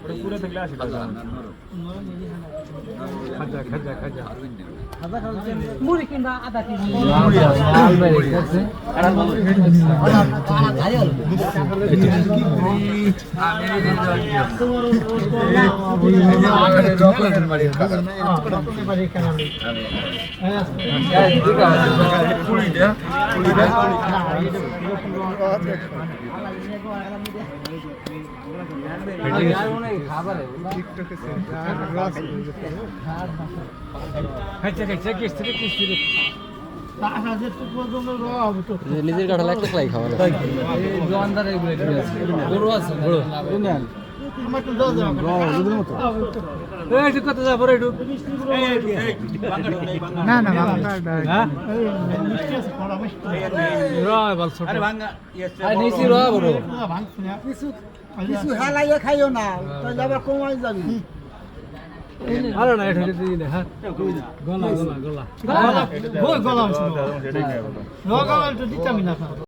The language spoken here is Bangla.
পুরো থাকলে আশি টাকা খাজা খাজা খাজা। মুড়ি কিংবা আধা কেজি খাইছে খাইছে কিস্তি রে কিস্তি রে নিজের কাঠাল একটা লাই খাওয়া গরু আছে? না না হ্যাঁ? বড়। কিছু হেলাইয়ে খাইও না তাহলে আবার কমাই যাবি। আরে না এটা দিদি না হ্যাঁ। গলা গলা গলা। গলা গলা গলা। গলা